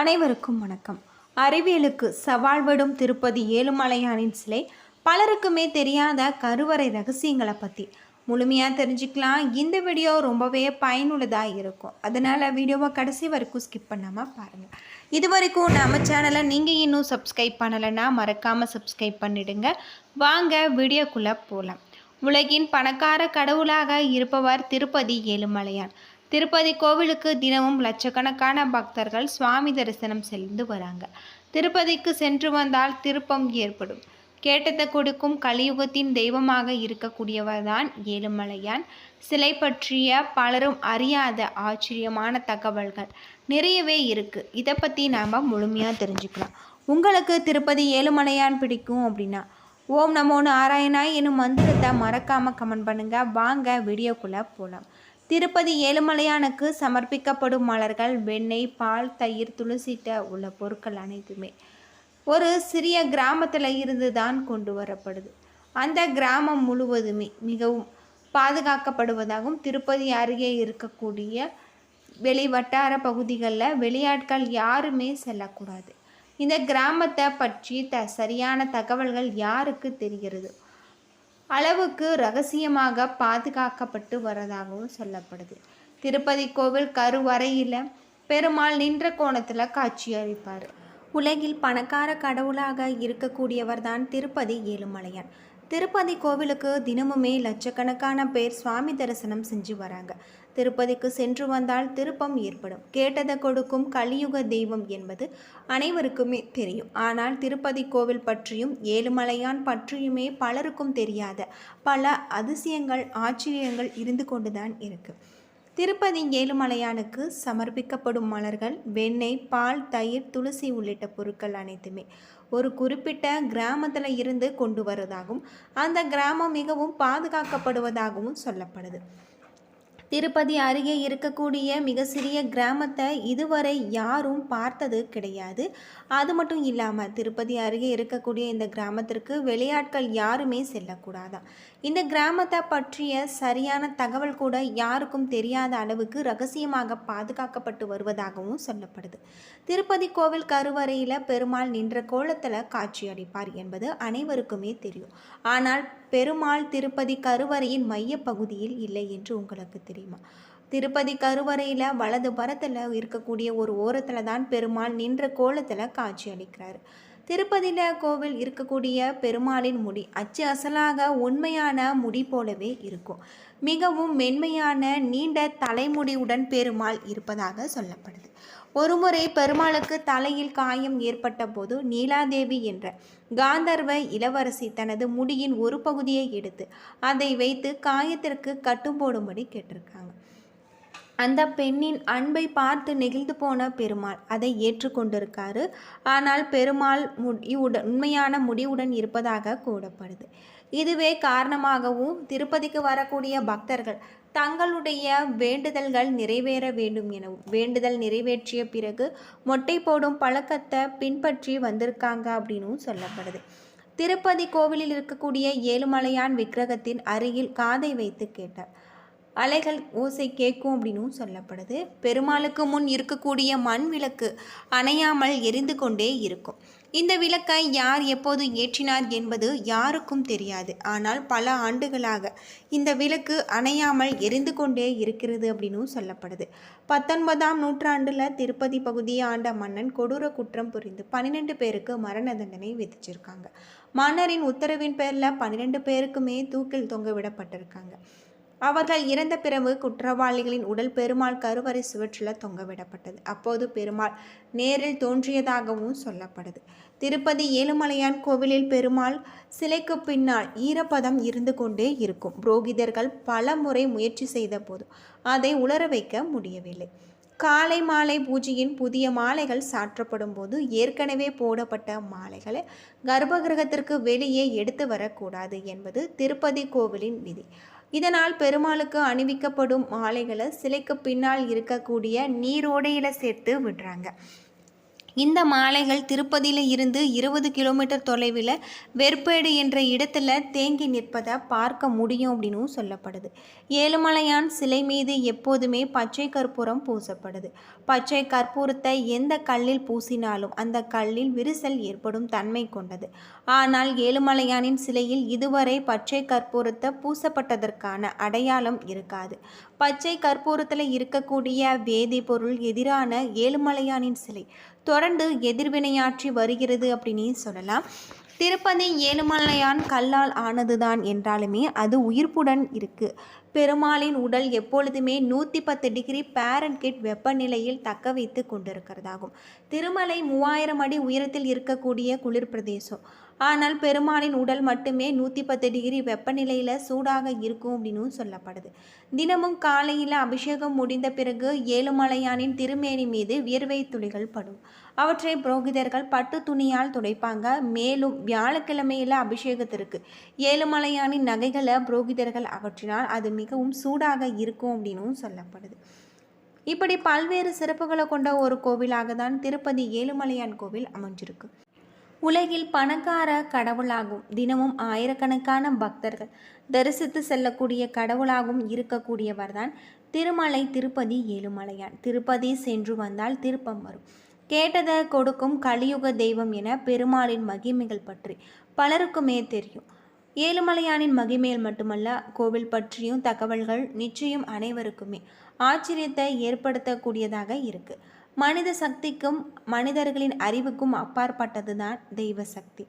அனைவருக்கும் வணக்கம். அறிவியலுக்கு சவால் விடும் திருப்பதி ஏழுமலையானின் சிலை பலருக்குமே தெரியாத கருவறை ரகசியங்களை பற்றி முழுமையாக தெரிஞ்சுக்கலாம். இந்த வீடியோ ரொம்பவே பயனுள்ளதாக இருக்கும். அதனால் வீடியோவை கடைசி வரைக்கும் ஸ்கிப் பண்ணாமல் பாருங்கள் இது வரைக்கும் நம்ம சேனலை நீங்கள் இன்னும் சப்ஸ்கிரைப் பண்ணலைன்னா மறக்காமல் சப்ஸ்கிரைப் பண்ணிடுங்க. வாங்க வீடியோக்குள்ளே போகலாம் உலகின் பணக்கார கடவுளாக இருப்பவர் திருப்பதி ஏழுமலையான். திருப்பதி கோவிலுக்கு தினமும் லட்சக்கணக்கான பக்தர்கள் சுவாமி தரிசனம் சென்று வராங்க. திருப்பதிக்கு சென்று வந்தால் திருப்பம் ஏற்படும். கேட்டதை கொடுக்கும் கலியுகத்தின் தெய்வமாக இருக்கக்கூடியவர் தான் ஏழுமலையான். சிலை பற்றிய பலரும் அறியாத ஆச்சரியமான தகவல்கள் நிறையவே இருக்கு. இதை பற்றி நாம் முழுமையாக தெரிஞ்சுக்கலாம். உங்களுக்கு திருப்பதி ஏழுமலையான் பிடிக்கும் அப்படின்னா ஓம் நமோ நாராயணாய் என்னும் மந்திரத்தை மறக்காமல் கமெண்ட் பண்ணுங்கள் வாங்க வீடியோக்குள்ளே போகலாம் திருப்பதி ஏழுமலையானுக்கு சமர்ப்பிக்கப்படும் மலர்கள் வெண்ணெய் பால் தயிர் துளசிட்ட உள்ள பொருட்கள் அனைத்துமே ஒரு சிறிய கிராமத்தில் இருந்து தான் கொண்டு வரப்படுது. அந்த கிராமம் முழுவதுமே மிகவும் பாதுகாக்கப்படுவதாகவும் திருப்பதி அருகே இருக்கக்கூடிய வெளி வட்டார பகுதிகளில் வெளியாட்கள் யாருமே செல்லக்கூடாது. இந்த கிராமத்தை பற்றி த சரியான தகவல்கள் யாருக்கு தெரிகிறது? அளவுக்கு ரகசியமாக பாதுகாக்கப்பட்டு வரதாகவும் சொல்லப்படுது. திருப்பதி கோவில் கருவறையில் பெருமாள் நின்ற கோணத்தில் காட்சி அளிப்பார். உலகில் பணக்கார கடவுளாக இருக்கக்கூடியவர் தான் திருப்பதி ஏழுமலையான். திருப்பதி கோவிலுக்கு தினமுமே லட்சக்கணக்கான பேர் சுவாமி தரிசனம் செஞ்சு வராங்க. திருப்பதிக்கு சென்று வந்தால் திருப்பம் ஏற்படும். கேட்டதை கொடுக்கும் கலியுக தெய்வம் என்பது அனைவருக்குமே தெரியும். ஆனால் திருப்பதி கோவில் பற்றியும் ஏழுமலையான் பற்றியுமே பலருக்கும் தெரியாத பல அதிசயங்கள் ஆச்சரியங்கள் இருந்து கொண்டுதான் இருக்கு. திருப்பதி ஏழுமலையானுக்கு சமர்ப்பிக்கப்படும் மலர்கள் வெண்ணெய் பால் தயிர் துளசி உள்ளிட்ட பொருட்கள் அனைத்துமே ஒரு குறிப்பிட்ட கிராமத்தில் இருந்து கொண்டு வருவதாகவும் அந்த கிராமம் மிகவும் பாதுகாக்கப்படுவதாகவும் சொல்லப்படுது. திருப்பதி அருகே இருக்கக்கூடிய மிக சிறிய கிராமத்தை இதுவரை யாரும் பார்த்தது கிடையாது. அது மட்டும் இல்லாமல் திருப்பதி அருகே இருக்கக்கூடிய இந்த கிராமத்திற்கு வெளியாட்கள் யாருமே செல்லக்கூடாதான் இந்த கிராமத்தை பற்றிய சரியான தகவல் கூட யாருக்கும் தெரியாத அளவுக்கு ரகசியமாக பாதுகாக்கப்பட்டு வருவதாகவும் சொல்லப்படுது. திருப்பதி கோவில் கருவறையில் பெருமாள் நின்ற கோலத்தில் காட்சியளிப்பார் என்பது அனைவருக்குமே தெரியும். ஆனால் பெருமாள் திருப்பதி கருவறையின் மையப்பகுதியில் இல்லை என்று உங்களுக்கு தெரியுமா? திருப்பதி கருவறையில் வலது பரத்தில் இருக்கக்கூடிய ஒரு ஓரத்தில் தான் பெருமாள் நின்ற கோலத்தில் காட்சி அளிக்கிறார். திருப்பதியில் கோவில் இருக்கக்கூடிய பெருமாளின் முடி அச்சு அசலாக உண்மையான முடி போலவே இருக்கும். மிகவும் மென்மையான நீண்ட தலைமுடியுடன் பெருமாள் இருப்பதாக சொல்லப்படுது. ஒருமுறை பெருமாளுக்கு தலையில் காயம் ஏற்பட்ட போது நீலாதேவி என்ற காந்தர்வ இளவரசி தனது முடியின் ஒரு பகுதியை எடுத்து அதை வைத்து காயத்திற்கு கட்டும் போடும்படி கேட்டிருக்காங்க. அந்த பெண்ணின் அன்பை பார்த்து நெகிழ்ந்து போன பெருமாள் அதை ஏற்றுக்கொண்டிருக்காரு. ஆனால் பெருமாள் முடிவுடன் உண்மையான முடிவுடன் இருப்பதாக கூறப்படுது. இதுவே காரணமாகவும் திருப்பதிக்கு வரக்கூடிய பக்தர்கள் தங்களுடைய வேண்டுதல்கள் நிறைவேற வேண்டும் எனவும் வேண்டுதல் நிறைவேற்றிய பிறகு மொட்டை போடும் பழக்கத்தை பின்பற்றி வந்திருக்காங்க அப்படின்னும் சொல்லப்படுது. திருப்பதி கோவிலில் இருக்கக்கூடிய ஏழுமலையான் விக்கிரகத்தின் அருகில் காதை வைத்து கேட்டார். அலைகள் ஓசை கேட்கும் அப்படின்னும் சொல்லப்படுது. பெருமாளுக்கு முன் இருக்கக்கூடிய மண் விளக்கு அணையாமல் எரிந்து கொண்டே இருக்கும். இந்த விளக்கை யார் எப்போது ஏற்றினார் என்பது யாருக்கும் தெரியாது. ஆனால் பல ஆண்டுகளாக இந்த விளக்கு அணையாமல் எரிந்து கொண்டே இருக்கிறது அப்படின்னும் சொல்லப்படுது. பத்தொன்பதாம் நூற்றாண்டில் திருப்பதி பகுதியை ஆண்ட மன்னன் கொடூர குற்றம் புரிந்து பன்னிரெண்டு பேருக்கு மரண தண்டனை விதிச்சிருக்காங்க. மன்னரின் உத்தரவின் பேரில் பன்னிரெண்டு பேருக்குமே தூக்கில் தொங்க விடப்பட்டிருக்காங்க. அவர்கள் இறந்த பிறகு குற்றவாளிகளின் உடல் பெருமாள் கருவறை சுவற்றில் தொங்கவிடப்பட்டது. அப்போது பெருமாள் நேரில் தோன்றியதாகவும் சொல்லப்படுது. திருப்பதி ஏழுமலையான் கோவிலில் பெருமாள் சிலைக்கு பின்னால் ஈரப்பதம் இருந்து கொண்டே இருக்கும். புரோகிதர்கள் பல முறை முயற்சி செய்த போது அதை உலர வைக்க முடியவில்லை. காலை மாலை பூஜையின் புதிய மாலைகள் சாற்றப்படும் போது ஏற்கனவே போடப்பட்ட மாலைகளை கர்ப்பகிரகத்திற்கு வெளியே எடுத்து வரக்கூடாது என்பது திருப்பதி கோவிலின் விதி. இதனால் பெருமாளுக்கு அணிவிக்கப்படும் மாலைகளை சிலைக்கு பின்னால் இருக்கக்கூடிய நீரோடையில் சேர்த்து விடுறாங்க. இந்த மாலைகள் திருப்பதியில் இருந்து இருபது கிலோமீட்டர் தொலைவில் வெற்பேடு என்ற இடத்துல தேங்கி நிற்பதை பார்க்க முடியும் அப்படின்னும் சொல்லப்படுது. ஏழுமலையான் சிலை மீது எப்போதுமே பச்சை கற்பூரம் பூசப்படுது. பச்சை கற்பூரத்தை எந்த கல்லில் பூசினாலும் அந்த கல்லில் விரிசல் ஏற்படும் தன்மை கொண்டது. ஆனால் ஏழுமலையானின் சிலையில் இதுவரை பச்சை கற்பூரத்தை பூசப்பட்டதற்கான அடையாளம் இருக்காது. பச்சை கற்பூரத்தில் இருக்கக்கூடிய வேதிப்பொருள் எதிரான ஏழுமலையானின் சிலை. தொடர்ந்து எதிர்வினையாற்றி வருகிறது அப்படின்னு சொல்லலாம். திருப்பதி ஏழுமலையான் கல்லால் ஆனதுதான் என்றாலுமே அது உயிர்ப்புடன் இருக்கு. பெருமாளின் உடல் எப்பொழுதுமே நூற்றி பத்து டிகிரி பேரன்கிட் வெப்பநிலையில் தக்க வைத்து கொண்டிருக்கிறதாகும். திருமலை மூவாயிரம் அடி உயரத்தில் இருக்கக்கூடிய குளிர் பிரதேசம். ஆனால் பெருமாளின் உடல் மட்டுமே நூற்றி பத்து டிகிரி வெப்பநிலையில் சூடாக இருக்கும் அப்படின்னு சொல்லப்படுது. தினமும் காலையில் அபிஷேகம் முடிந்த பிறகு ஏழுமலையானின் திருமேனி மீது வியர்வை துளிகள் படும். அவற்றை புரோகிதர்கள் பட்டு துணியால் துடைப்பாங்க. மேலும் வியாழக்கிழமையில் அபிஷேகத்திற்கு ஏழுமலையானின் நகைகளை புரோகிதர்கள் அகற்றினால் அது மிகவும் சூடாக இருக்கும் அப்படின்னும் சொல்லப்படுது. இப்படி பல்வேறு சிறப்புகளை கொண்ட ஒரு கோவிலாக தான் திருப்பதி ஏழுமலையான் கோவில் அமைஞ்சிருக்கு. உலகில் பணக்கார கடவுளாகும். தினமும் ஆயிரக்கணக்கான பக்தர்கள் தரிசித்து செல்லக்கூடிய கடவுளாகவும் இருக்கக்கூடியவர்தான் திருமலை திருப்பதி ஏழுமலையான். திருப்பதி சென்று வந்தால் திருப்பம் வரும். கேட்டதை கொடுக்கும் கலியுக தெய்வம் என பெருமாளின் மகிமைகள் பற்றி பலருக்குமே தெரியும். ஏழுமலையானின் மகிமையில் மட்டுமல்ல கோவில் பற்றியும் தகவல்கள் நிச்சயம் அனைவருக்குமே ஆச்சரியத்தை ஏற்படுத்தக்கூடியதாக இருக்குது மனித சக்திக்கும் மனிதர்களின் அறிவுக்கும் அப்பாற்பட்டது தான் தெய்வ சக்தி.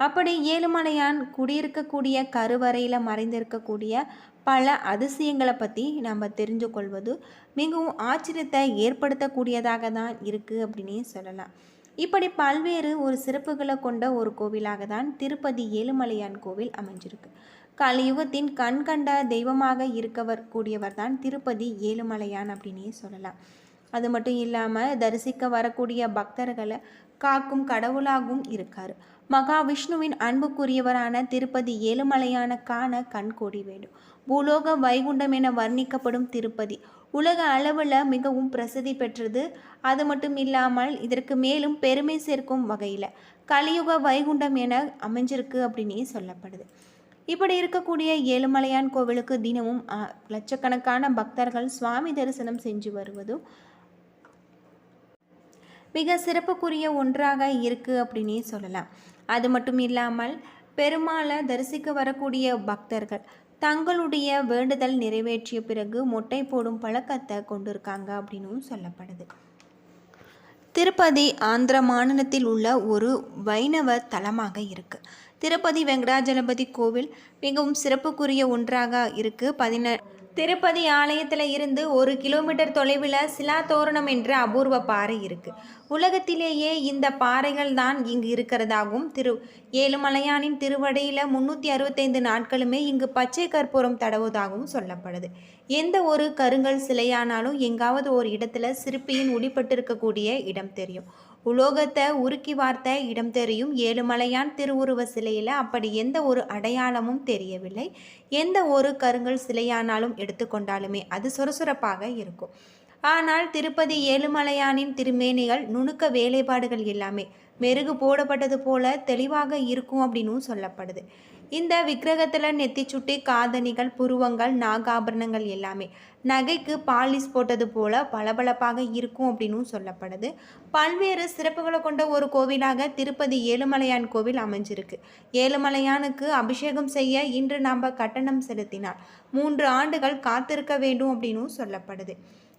அப்படி ஏழுமலையான் குடியிருக்கக்கூடிய கருவறையில் மறைந்திருக்கக்கூடிய பல அதிசயங்களை பற்றி நம்ம தெரிஞ்சு கொள்வது மிகவும் ஆச்சரியத்தை ஏற்படுத்தக்கூடியதாக தான் இருக்குது அப்படின்னே சொல்லலாம். இப்படி பல்வேறு ஒரு சிறப்புகளை கொண்ட ஒரு கோவிலாக தான் திருப்பதி ஏழுமலையான் கோவில் அமைஞ்சிருக்கு. கலியுகத்தின் கண்கண்ட தெய்வமாக இருக்கவர் கூடியவர் தான் திருப்பதி ஏழுமலையான் அப்படின்னே சொல்லலாம். அது மட்டும் இல்லாமல் தரிசிக்க வரக்கூடிய பக்தர்களை காக்கும் கடவுளாகவும் இருக்கார். மகாவிஷ்ணுவின் அன்புக்குரியவரான திருப்பதி ஏழுமலையான காண கண்கோடி வேண்டும். பூலோக வைகுண்டம் என வர்ணிக்கப்படும் திருப்பதி உலக அளவில் மிகவும் பிரசித்தி பெற்றது. அது மட்டும் இல்லாமல் இதற்கு மேலும் பெருமை சேர்க்கும் வகையில் கலியுக வைகுண்டம் என அமைஞ்சிருக்கு அப்படின்னே சொல்லப்படுது. இப்படி இருக்கக்கூடிய ஏழுமலையான் கோவிலுக்கு தினமும் லட்சக்கணக்கான பக்தர்கள் சுவாமி தரிசனம் செஞ்சு வருவதும் மிக சிறப்புக்குரிய ஒன்றாக இருக்குது அப்படின்னே சொல்லலாம். அது மட்டும் இல்லாமல் பெருமாளை தரிசிக்க வரக்கூடிய பக்தர்கள் தங்களுடைய வேண்டுதல் நிறைவேற்றிய பிறகு மொட்டை போடும் பழக்கத்தை கொண்டிருக்காங்க அப்படின்னும் சொல்லப்படுது. திருப்பதி ஆந்திர மாநிலத்தில் உள்ள ஒரு வைணவ தலமாக இருக்குது திருப்பதி வெங்கடாஜலபதி கோவில் மிகவும் சிறப்புக்குரிய ஒன்றாக இருக்குது பதின திருப்பதி ஆலயத்தில் இருந்து ஒரு கிலோமீட்டர் தொலைவில் சிலா தோரணம் என்ற அபூர்வ பாறை இருக்குது உலகத்திலேயே இந்த பாறைகள் தான் இங்கு இருக்கிறதாகவும் திரு ஏழுமலையானின் திருவடையில் முந்நூற்றி அறுபத்தைந்து நாட்களுமே இங்கு பச்சை கற்பூரம் தடவுவதாகவும் சொல்லப்படுது. எந்த ஒரு கருங்கல் சிலையானாலும் எங்காவது ஒரு இடத்துல சிற்பியின் ஒளிப்பட்டிருக்கக்கூடிய இடம் தெரியும். உலோகத்தை உருக்கி வார்த்த இடம் தெரியும். ஏழுமலையான் திருவுருவ சிலையில் அப்படி எந்த ஒரு அடையாளமும் தெரியவில்லை. எந்த ஒரு கருங்கல் சிலையானாலும் எடுத்துக்கொண்டாலுமே அது சுறுசுறுப்பாக இருக்கும். ஆனால் திருப்பதி ஏழுமலையானின் திருமேனிகள் நுணுக்க வேலைப்பாடுகள் எல்லாமே. மெருகு போடப்பட்டது போல தெளிவாக இருக்கும் அப்படின்னும் சொல்லப்படுது. இந்த விக்கிரகத்தில் நெத்தி சுட்டி காதணிகள் புருவங்கள் நாகாபரணங்கள் எல்லாமே. நகைக்கு பாலிஸ் போட்டது போல பளபளப்பாக இருக்கும் அப்படின்னு சொல்லப்படுது. பல்வேறு சிறப்புகளை கொண்ட ஒரு கோவிலாக திருப்பதி ஏழுமலையான் கோவில் அமைஞ்சிருக்கு. ஏழுமலையானுக்கு அபிஷேகம் செய்ய இன்று நாம் கட்டணம் செலுத்தினால் மூன்று ஆண்டுகள் காத்திருக்க வேண்டும் அப்படின்னு சொல்லப்படுது.